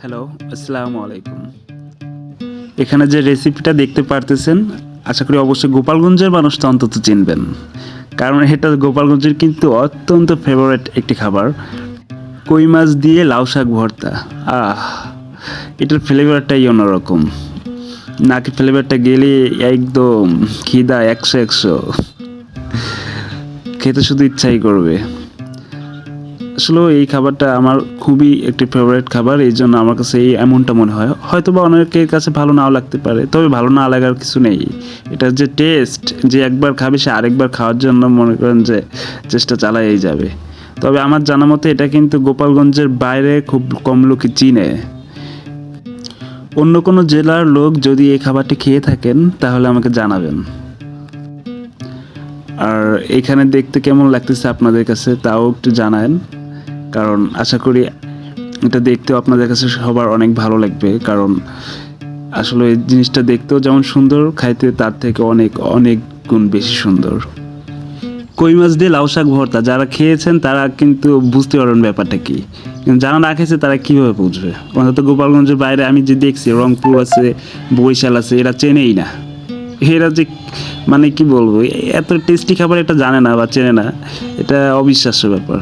Hello আসসালামু আলাইকুম এখানে যে রেসিপিটা দেখতে পারতেছেন, আশা করি অবশ্যই গোপালগঞ্জের মানুষ তো অন্তত চিনবেন। কারণ এটা গোপালগঞ্জের কিন্তু অত্যন্ত ফেভারেট একটি খাবার। কই মাছ দিয়ে লাউ শাক ভর্তা। আহ, এটার ফ্লেভারটাই অন্যরকম। নাকি ফ্লেভারটা গেলে একদম খিদা একশো একশো। খেতে শুধু ইচ্ছাই করবে। আসলে এই খাবারটা আমার খুবই একটি ফেভারিট খাবার, এই জন্য আমার কাছে এই এমনটা মনে হয়। হয়তো বা অনেকের কাছে ভালো নাও লাগতে পারে, তবে ভালো না লাগার কিছু নেই। এটা যে টেস্ট যে একবার খাবে সে আরেকবার খাওয়ার জন্য মনে করেন যে চেষ্টা চালাই যাবে। তবে আমার জানা মতে এটা কিন্তু গোপালগঞ্জের বাইরে খুব কম লোকই চিনে। অন্য কোনো জেলার লোক যদি এই খাবারটি খেয়ে থাকেন, তাহলে আমাকে জানাবেন। আর এখানে দেখতে কেমন লাগতেছে আপনাদের কাছে, তাও একটু জানান। কারণ আশা করি এটা দেখতেও আপনাদের কাছে সবার অনেক ভালো লাগবে, কারণ আসলে এই জিনিসটা দেখতেও যেমন সুন্দর, খাইতে তার থেকে অনেক অনেক গুণ বেশি সুন্দর। কই মাছ দিয়ে লাউ শাক ভর্তা, যারা খেয়েছেন তারা কিন্তু বুঝতে পারবেন ব্যাপারটা কি। যারা না খেয়েছে তারা কীভাবে বুঝবে? অন্তত গোপালগঞ্জের বাইরে আমি যে দেখছি, রংপুর আছে, বরিশাল আছে, এরা চেনেই না। এরা যে মানে কি বলব এত টেস্টি খাবার এটা জানে না বা চেনে না, এটা অবিশ্বাস্য ব্যাপার।